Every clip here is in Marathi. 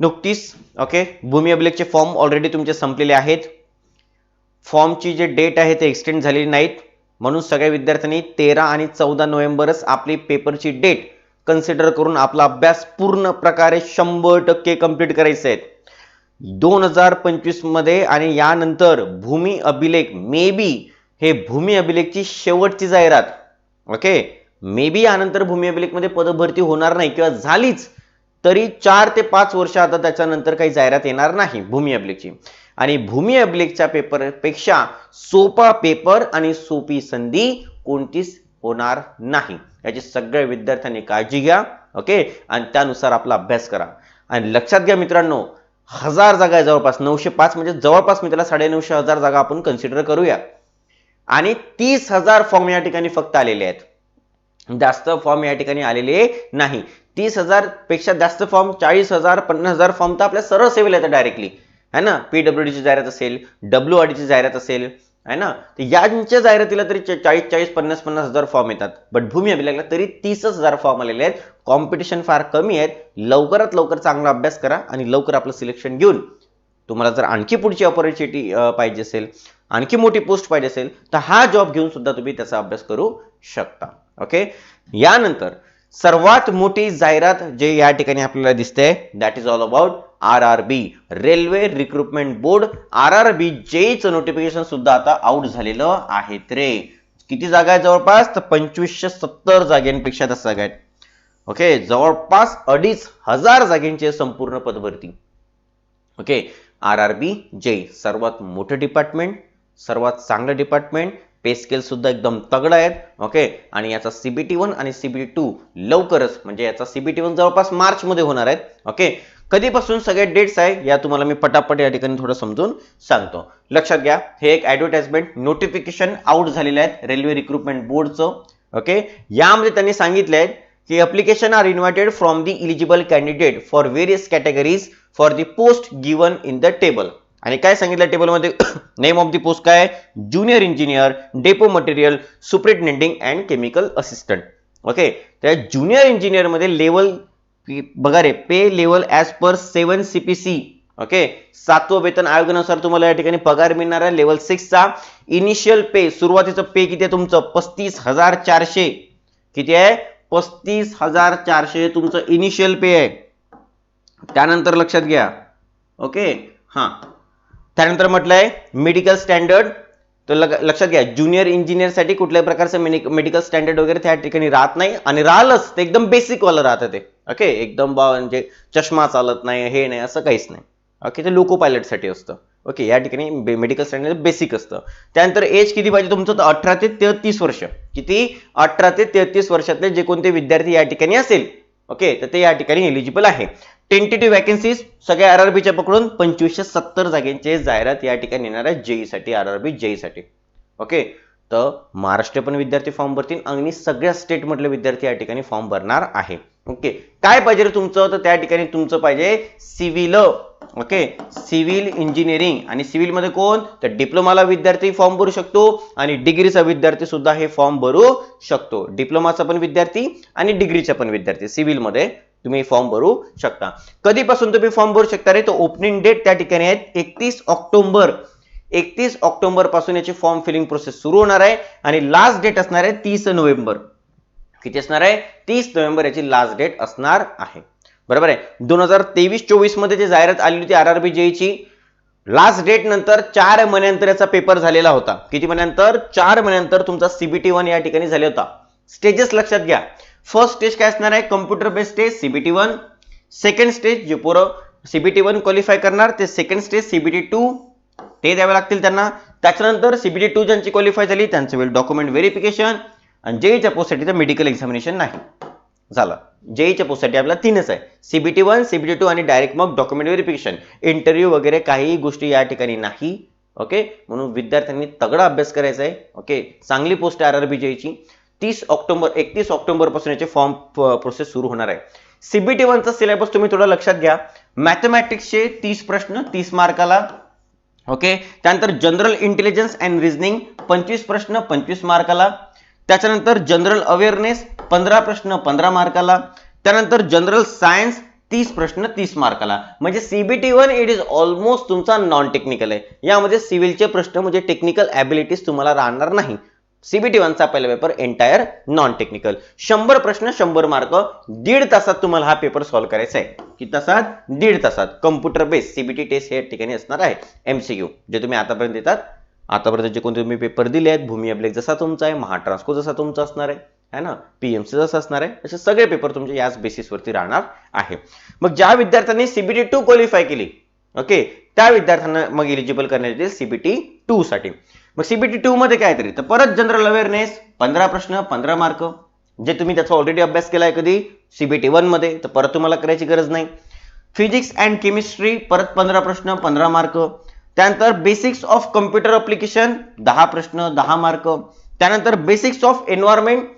नुकतीच ओके भूमी अभिलेखचे फॉर्म ऑलरेडी तुमचे संपलेले आहेत. फॉर्मची जे डेट आहे ते एक्सटेंड झालेली नाहीत. म्हणून सगळ्या विद्यार्थ्यांनी तेरा आणि चौदा नोव्हेंबरच आपली पेपरची डेट कन्सिडर करून आपला अभ्यास पूर्ण प्रकारे शंभर टक्के कंप्लीट करायचे आहेत दोन हजार पंचवीसमध्ये आणि यानंतर भूमी अभिलेख मे बी हे भूमी अभिलेखची शेवटची जाहिरात ओके मे बी यानंतर भूमी अभिलेखमध्ये पदभरती होणार नाही किंवा झालीच. तरी चार ते पाच वर्ष आता त्याच्यानंतर काही जाहिरात येणार नाही भूमी अभिलेखची आणि भूमी अभिलेखच्या पेपरपेक्षा सोपा पेपर आणि सोपी संधी कोणतीच होणार नाही. याची सगळ्या विद्यार्थ्यांनी काळजी घ्या ओके आणि त्यानुसार आपला अभ्यास करा. आणि लक्षात घ्या मित्रांनो हजार जागा आहे जवळपास. नऊशे पाच म्हणजे जवळपास मी त्याला साडेनऊशे हजार जागा आपण कन्सिडर करूया. आणि तीस हजार फॉर्म या ठिकाणी फक्त आलेले आहेत. जास्त फॉर्म या ठिकाणी आलेले नाही. तीस हजारपेक्षा जास्त फॉर्म चाळीस हजार पन्नास हजार फॉर्म तर आपल्या सरळ सेवेला येतात डायरेक्टली है ना? पीडब्ल्यू ची जाहिरात असेल डब्ल्यू आर ची जाहिरात असेल है ना? तर यांच्या जाहिरातीला तरी चाळीस चाळीस पन्नास पन्नास हजार फॉर्म येतात. बट भूमी अभिलेखला तरी तीसच हजार फॉर्म आलेले आहेत. कॉम्पिटिशन फार कमी आहेत. लवकरात लवकर चांगला अभ्यास करा आणि लवकर आपलं सिलेक्शन घेऊन. तुम्हाला जर आणखी पुढची ऑपॉर्च्युनिटी पाहिजे असेल आणखी मोठी पोस्ट पाहिजे असेल तर हा जॉब घेऊन सुद्धा तुम्ही त्याचा अभ्यास करू शकता. ओके यानंतर सर्वात मोठी जाहिरात जे या ठिकाणी आपल्याला दिसते that is all about R R B railway recruitment board R R B जेचं notification सुद्धा आता आउट झालेलं आहे रे. किती जागा आहेत जवळपास? तर पंचवीसशे सत्तर जागांपेक्षा त्या जागा आहेत. ओके जवळपास अडीच हजार जागांची संपूर्ण पदभरती okay R R B J सर्वात मोठं डिपार्टमेंट सर्वात चांगलं डिपार्टमेंट पे स्केल सुद्धा एकदम तगडा आहेत ओके आणि याचा सीबीटी वन आणि सीबीटी टू लवकरच म्हणजे याचा सीबीटी वन जवळपास मार्चमध्ये होणार आहेत ओके कधीपासून सगळे डेट्स आहे या तुम्हाला मी पटापट या ठिकाणी थोडं समजून सांगतो. लक्षात घ्या हे एक ऍडव्हर्टाइजमेंट नोटिफिकेशन आउट झालेले आहेत रेल्वे रिक्रुटमेंट बोर्डचं ओके यामध्ये त्यांनी सांगितले आहे की application are invited from the eligible candidate for various categories for the post given in the table आणि काय सांगितलं टेबलमध्ये नेम ऑफ दी पोस्ट काय junior engineer depot material superintending and chemical assistant okay त्या ज्युनियर इंजिनियरमध्ये लेवल बघा रे pay level as per seven C P C okay सातवं वेतन आयोगानुसार तुम्हाला या ठिकाणी पगार मिळणार आहे. लेवल सिक्सचा इनिशियल पे सुरुवातीचं पे किती आहे तुमचं? पस्तीस हजार चारशे. किती आहे? पस्तीस हजार चारशे तुमचं इनिशियल पे आहे. त्यानंतर लक्षात घ्या. ओके हां. त्यानंतर म्हटलंय मेडिकल स्टँडर्ड तर लक्षात घ्या ज्युनियर इंजिनियरसाठी कुठल्याही प्रकारचं मेडिकल स्टँडर्ड वगैरे त्या ठिकाणी राहत नाही आणि राहिलंच ते एकदम बेसिकवालं राहतं ते. ओके एकदम बा म्हणजे चष्मा चालत नाही हे नाही असं काहीच नाही. ओके ते लोको पायलटसाठी असतं. ओके या ठिकाणी मेडिकल स्टँडर्ड बेसिक असतं. त्यानंतर एज किती पाहिजे तुमचं? तर अठरा ते तेहतीस वर्ष. किती? अठरा ते तेहतीस वर्षातले जे कोणते विद्यार्थी या ठिकाणी असेल. ओके तर ते या ठिकाणी एलिजिबल आहे. टेंटेटिव्ह वॅकन्सीज सगळ्या आर आर बीच्या पकडून पंचवीसशे सत्तर जागेंचे जाहिरात या ठिकाणी येणार आहे जेईसाठी आर आर बी जेईसाठी ओके तर महाराष्ट्र पण विद्यार्थी फॉर्म भरतील आणि सगळ्या स्टेटमधले विद्यार्थी या ठिकाणी फॉर्म भरणार आहे. ओके काय पाहिजे रे तुमचं? तर त्या ठिकाणी तुमचं पाहिजे सिव्हिल ओके सिव्हिल इंजिनिअरिंग आणि सिव्हिलमध्ये कोण? तर डिप्लोमाला विद्यार्थी फॉर्म भरू शकतो आणि डिग्रीचा विद्यार्थी सुद्धा हे फॉर्म भरू शकतो. डिप्लोमाचा पण विद्यार्थी आणि डिग्रीचा पण विद्यार्थी सिव्हिलमध्ये तुम्ही फॉर्म भरू शकता. कधीपासून तुम्ही फॉर्म भरू शकता रे? तो ओपनिंग डेट त्या ठिकाणी आहेत एकतीस ऑक्टोबर. एकतीस ऑक्टोबरपासून याची फॉर्म फिलिंग प्रोसेस सुरू होणार आहे आणि लास्ट डेट असणार आहे तीस नोव्हेंबर. किती असणार आहे? तीस नोव्हेंबर याची लास्ट डेट असणार आहे. बरोबर आहे? दोन हजार तेवीस चोवीसमध्ये जे जाहिरात आली होती आर आर बी जेईची लास्ट डेट नंतर चार महिन्यानंतर याचा पेपर झालेला होता. किती महिन्यानंतर? चार महिन्यानंतर तुमचा सीबीटी वन या ठिकाणी झाले होता. स्टेजेस लक्षात घ्या. फर्स्ट स्टेज काय असणार आहे? Computer based stage CBT one second stage जे पोरं सीबीटी वन क्वालिफाय करणार ते सेकंड स्टेज सीबीटी टू ते द्यावे लागतील त्यांना. त्याच्यानंतर सीबीटी टू ज्यांची क्वालिफाय झाली त्यांचं होईल डॉक्युमेंट व्हेरिफिकेशन आणि जेईच्या पोस्टसाठी मेडिकल एक्झामिनेशन नाही. झालं. जेईच्या पोस्टसाठी आपला तीनच आहे. सीबीटी वन सीबीटी टू आणि डायरेक्ट मग डॉक्युमेंट व्हेरिफिकेशन इंटरव्ह्यू वगैरे काहीही गोष्टी या ठिकाणी नाही. ओके म्हणून विद्यार्थ्यांनी तगडा अभ्यास करायचा आहे. ओके चांगली पोस्ट आहे आर आर बी जेईची तीस ऑक्टोबर एकतीस ऑक्टोबरपासून याचे फॉर्म प्रोसेस सुरू होणार आहे. सीबीटी वनचा सिलेबस तुम्ही थोडं लक्षात घ्या. मॅथमॅटिक्सचे तीस प्रश्न तीस मार्काला. ओके त्यानंतर जनरल इंटेलिजन्स अँड रिझनिंग पंचवीस प्रश्न पंचवीस मार्काला. त्याच्यानंतर जनरल अवेअरनेस पंधरा प्रश्न पंधरा मार्काला. त्यानंतर जनरल सायन्स तीस प्रश्न तीस मार्काला. म्हणजे CBT one it is almost तुमचा नॉन टेक्निकल आहे. यामध्ये सिव्हिलचे प्रश्न म्हणजे टेक्निकल ॲबिलिटीज तुम्हाला राहणार नाही. सीबीटी वनचा पहिला पेपर एंटायर नॉन टेक्निकल शंभर प्रश्न शंभर मार्क दीड तासात तुम्हाला हा पेपर सॉल्व्ह करायचा आहे. की तासात? दीड तासात. कम्प्युटर बेस सीबीटी टेस्ट हे ठिकाणी असणार आहे. एमसीक्यू जे तुम्ही आतापर्यंत देतात आतापर्यंत जे कोणते तुम्ही पेपर दिले आहेत भूमी अभिलेख जसा तुमचा आहे महाट्रान्सको जसा तुमचा असणार आहे है ना? पीएमसी जसं असणार आहे असे सगळे पेपर तुमचे याच बेसिसवरती राहणार आहे. मग ज्या विद्यार्थ्यांनी सीबीटी टू क्वालिफाय केली ओके त्या विद्यार्थ्यांना मग एलिजिबल करण्यात येईल सीबीटी टू साठी. मग सीबीटी टू मध्ये काय तरी तर परत जनरल अवेअरनेस पंधरा प्रश्न पंधरा मार्क जे तुम्ही त्याचा ऑलरेडी अभ्यास केलाय कधी? सीबीटी वनमध्ये. तर परत तुम्हाला करायची गरज नाही. फिजिक्स अँड केमिस्ट्री परत पंधरा प्रश्न पंधरा मार्क त्यानंतर बेसिक्स ऑफ कम्प्युटर अप्लिकेशन दहा प्रश्न दहा मार्क त्यानंतर बेसिक्स ऑफ एन्व्हायरमेंट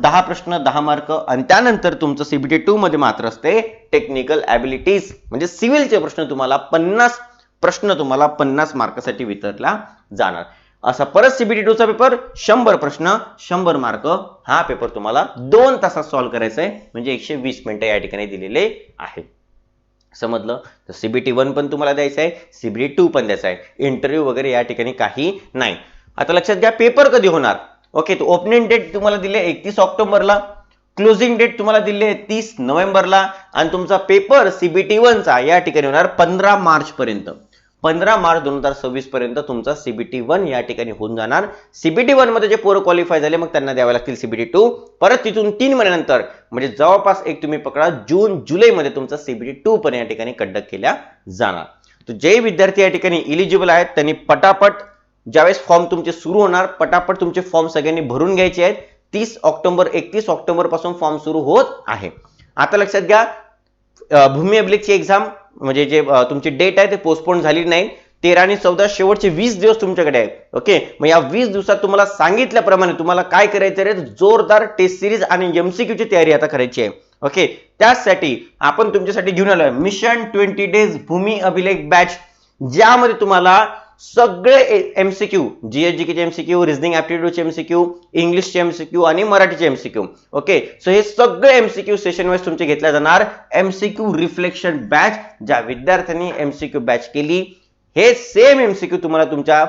दहा प्रश्न दहा मार्क आणि त्यानंतर तुमचं सीबीटी टू मध्ये मात्र असते टेक्निकल ॲबिलिटीज म्हणजे सिव्हिलचे प्रश्न तुम्हाला पन्नास प्रश्न तुम्हाला पन्नास मार्कासाठी वितरला जाणार. असा परत सीबीटी टूचा पेपर शंभर प्रश्न शंभर मार्क हा पेपर तुम्हाला दोन तासात सॉल्व्ह करायचा आहे म्हणजे एकशे वीस मिनिटं या ठिकाणी दिलेले आहे. समजलं? तर सीबीटी वन पण तुम्हाला द्यायचं आहे सीबीटी टू पण द्यायचा आहे. इंटरव्ह्यू वगैरे या ठिकाणी काही नाही. आता लक्षात घ्या पेपर कधी होणार? ओके तो ओपनिंग डेट तुम्हाला दिले एकतीस ऑक्टोबरला. क्लोजिंग डेट तुम्हाला दिली आहे तीस नोव्हेंबरला. आणि तुमचा पेपर सीबीटी वनचा या ठिकाणी होणार पंधरा मार्च पर्यंत पंधरा मार्च दोन हजार सव्वीस पर्यंत तुमचा सीबीटी वन या ठिकाणी होऊन जाणार. सीबीटी वनमध्ये जे पोरं क्वालिफाय झाले मग त्यांना द्यावे लागतील सीबीटी टू परत तिथून तीन महिन्यानंतर म्हणजे जवळपास एक तुम्ही पकडा जून जुलैमध्ये तुमचा सीबीटी टू पण या ठिकाणी कंडक्ट केल्या जाणार. तर जे विद्यार्थी या ठिकाणी इलिजिबल आहेत त्यांनी पटापट ज्यावेळेस फॉर्म तुमचे सुरू होणार पटापट तुमचे फॉर्म सगळ्यांनी भरून घ्यायचे आहेत. तीस ऑक्टोबर एकतीस ऑक्टोबरपासून फॉर्म सुरू होत आहे. आता लक्षात घ्या भूमी अभिलेखची एक्झाम म्हणजे जे तुमची डेट आहे ते पोस्टपोन झाली नाही. तेरा आणि चौदा शेवटचे वीस दिवस तुमच्याकडे आहेत. ओके मग या वीस दिवसात तुम्हाला सांगितल्याप्रमाणे तुम्हाला काय करायचं आहे जोरदार टेस्ट सिरीज आणि एमसीक्यूची तयारी आता करायची आहे. ओके त्यासाठी आपण तुमच्यासाठी घेऊन आलो मिशन ट्वेंटी डेज भूमी अभिलेख बॅच ज्यामध्ये तुम्हाला सगळे एमसीक्यू जीएसजीकेचे एमसीक्यू रिजनिंग ऍप्टिट्यूडचे एमसीक्यू इंग्लिशचे एमसीक्यू आणि मराठीचे एमसीक्यू ओके सो हे सगळे एमसीक्यू सेशन वाईज तुमचे घेतल्या जाणार. एमसीक्यू रिफ्लेक्शन बॅच ज्या विद्यार्थ्यांनी एमसीक्यू बॅच केली हे सेम एमसीक्यू तुम्हाला तुमच्या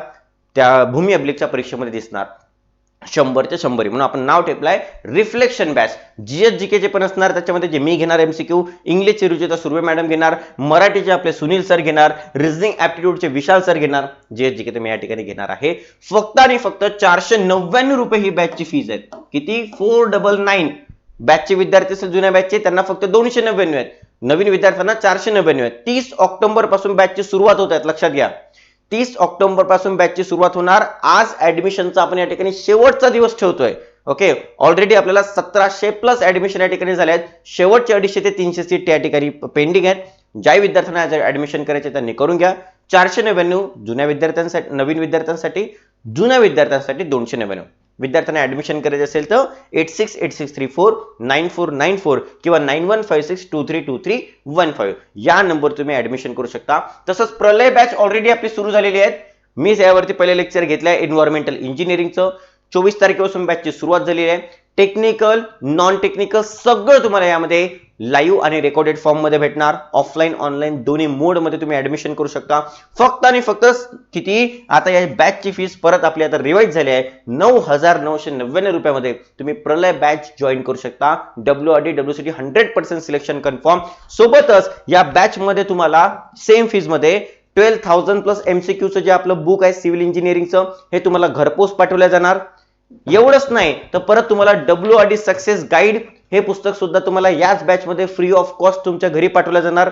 त्या भूमी अभिलेखच्या परीक्षेमध्ये दिसणार. शंभरच्या शंभरी. म्हणून आपण नाव ठेपलाय रिफ्लेक्शन बॅच. जीएस चे पण असणार त्याच्यामध्ये जे मी घेणार एमसीक्यू इंग्लिशचे रुचिता सुर्वे मॅडम घेणार मराठीचे आपले सुनील सर घेणार रिझनिंग ॲप्टिट्यूडचे विशाल सर घेणार. जीएसजी के ते मी या ठिकाणी घेणार आहे. फक्त आणि फक्त चारशे नव्याण्णव रुपये ही बॅचची फीज आहे किती? फोर डबल नाईन बॅचचे विद्यार्थी असेल जुन्या बॅचचे त्यांना फक्त दोनशे नव्याण्णव आहेत. नवीन विद्यार्थ्यांना चारशे नव्याण्णव आहेत. तीस ऑक्टोबरपासून बॅचची सुरुवात होत आहेत लक्षात घ्या. तीस ऑक्टोबरपासून बॅचची सुरुवात होणार. आज ऍडमिशनचा आपण या ठिकाणी शेवटचा दिवस ठेवतोय. ओके ऑलरेडी आपल्याला सतराशे प्लस ऍडमिशन या ठिकाणी झाल्या आहेत. शेवटचे अडीचशे ते तीनशे सीट या ठिकाणी पेंडिंग आहेत. ज्या विद्यार्थ्यांना ऍडमिशन करायचे त्यांनी करून घ्या. चारशे नव्याण्णव जुन्या विद्यार्थ्यांसाठी नवीन विद्यार्थ्यांसाठी जुन्या विद्यार्थ्यांसाठी दोनशे नव्याण्णव. विद्यार्थ्यांना ऍडमिशन करायचं असेल तर eight six eight six three four nine four nine four किंवा nine one five six two three two three one five या नंबर तुम्ही ऍडमिशन करू शकता. तसंच प्रलय बॅच ऑलरेडी आपली सुरू झालेली आहेत. मी यावरती पहिले लेक्चर घेतलंय एन्व्हायरमेंटल इंजिनिअरिंगचं चोवीस तारखेपासून बॅचची सुरुवात झालेली आहे. टेक्निकल नॉन टेक्निकल सगळं तुम्हाला यामध्ये लाईव्ह आणि रेकॉर्डेड फॉर्ममध्ये भेटणार. ऑफलाईन ऑनलाईन दोन्ही मोडमध्ये तुम्ही ऍडमिशन करू शकता. फक्त आणि फक्त किती? आता या बॅचची फीस परत आपली आता रिवाईज झाली आहे. नऊ हजार नऊशे नव्याण्णव रुपयामध्ये तुम्ही प्रलय बॅच जॉईन करू शकता. W R D W C hundred percent selection confirm सोबतच या बॅचमध्ये तुम्हाला सेम फीजमध्ये ट्वेल्व थाउजंड प्लस एमसीक्यूचं जे आपलं बुक आहे सिव्हिल इंजिनिअरिंगचं हे तुम्हाला घरपोच पाठवल्या जाणार. एवढंच नाही तर परत तुम्हाला W R D success guide हे पुस्तक सुद्धा तुम्हाला याच बॅचमध्ये फ्री ऑफ कॉस्ट तुमच्या घरी पाठवलं जाणार.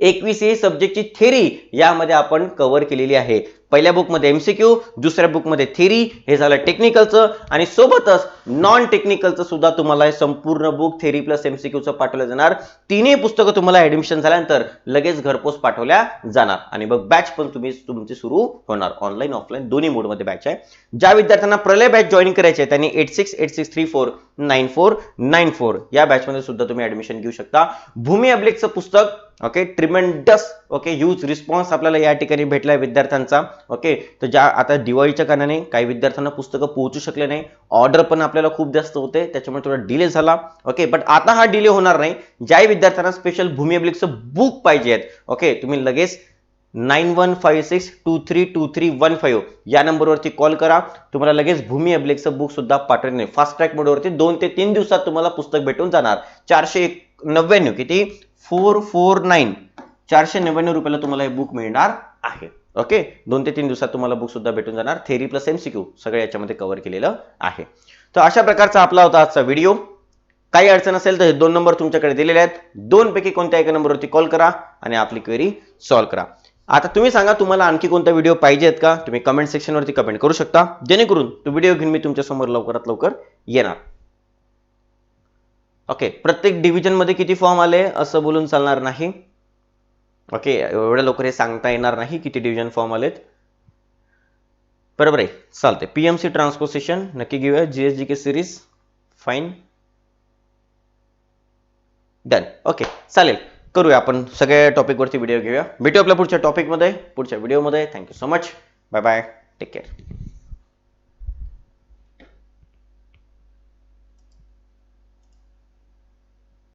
एकवीस ए सब्जेक्टची थेरी यामध्ये आपण कव्हर केलेली आहे. पहिल्या बुकमध्ये एमसीक्यू दुसऱ्या बुकमध्ये थेरी हे झालं टेक्निकलचं आणि सोबतच नॉन टेक्निकलचं सुद्धा तुम्हाला हे संपूर्ण बुक थेरी प्लस एमसीक्यूचं पाठवलं जाणार. तिन्ही पुस्तकं तुम्हाला ऍडमिशन झाल्यानंतर लगेच घरपोच पाठवल्या जाणार. आणि मग बॅच पण तुम्ही तुमची सुरू होणार. ऑनलाईन ऑफलाईन दोन्ही मोडमध्ये बॅच आहे. ज्या विद्यार्थ्यांना प्रलय बॅच जॉईन करायचे आहे त्यांनी eight six eight six three four nine four nine four या बॅचमध्ये सुद्धा तुम्ही ऍडमिशन घेऊ शकता. भूमी अब्लिकचं पुस्तक okay tremendous okay huge response आपल्याला या ठिकाणी भेटलाय विद्यार्थ्यांचा. ओके तर ज्या आता दिवाळीच्या कारणाने काही विद्यार्थ्यांना पुस्तकं पोहोचू शकले नाही. ऑर्डर पण आपल्याला खूप जास्त होते त्याच्यामुळे थोडा डिले झाला. ओके बट आता हा डिले होणार नाही. ज्याही विद्यार्थ्यांना स्पेशल भूमी अब्लिकचं बुक पाहिजे आहेत. ओके तुम्ही लगेच nine one five six two three two three one five या नंबरवरती कॉल करा. तुम्हाला लगेच भूमी अब्लिकचं बुक सुद्धा पाठवले नाही. फास्ट ट्रॅक मोडवरती दोन ते तीन दिवसात तुम्हाला पुस्तक भेटून जाणार. चारशे एक- नव्याण्णव किती? फोर फोर नाईन चारशे नव्याण्णव रुपयाला तुम्हाला हे बुक मिळणार आहे. ओके दोन ते तीन दिवसात तुम्हाला बुक सुद्धा भेटून जाणार. थेरी प्लस एमसीक्यू सगळं याच्यामध्ये कव्हर केलेलं आहे. तर अशा प्रकारचा आपला होता आजचा व्हिडिओ काही अडचण असेल तर हे दोन नंबर तुमच्याकडे दिलेले आहेत. दोनपैकी कोणत्या एका नंबरवरती कॉल करा आणि आपली क्वेरी सॉल्व्ह करा. आता तुम्ही सांगा तुम्हाला आणखी कोणता व्हिडिओ पाहिजेत का? तुम्ही कमेंट सेक्शनवरती कमेंट करू शकता. जेणेकरून तो व्हिडिओ घेऊन मी तुमच्यासमोर लवकरात लवकर येणार. ओके प्रत्येक डिव्हिजन मध्ये किती फॉर्म आले असं बोलून चालणार नाही. ओके एवढ्या लवकर हे सांगता येणार नाही फॉर्म आलेत. बरोबर आहे चालते पीएमसी ट्रान्सपोर्टेशन नक्की घेऊया. GSG K series fine done okay चालेल. करूया आपण. सगळ्या टॉपिकवरती व्हिडिओ घेऊया. भेटू आपल्या पुढच्या टॉपिकमध्ये पुढच्या व्हिडिओमध्ये thank you so much bye bye take care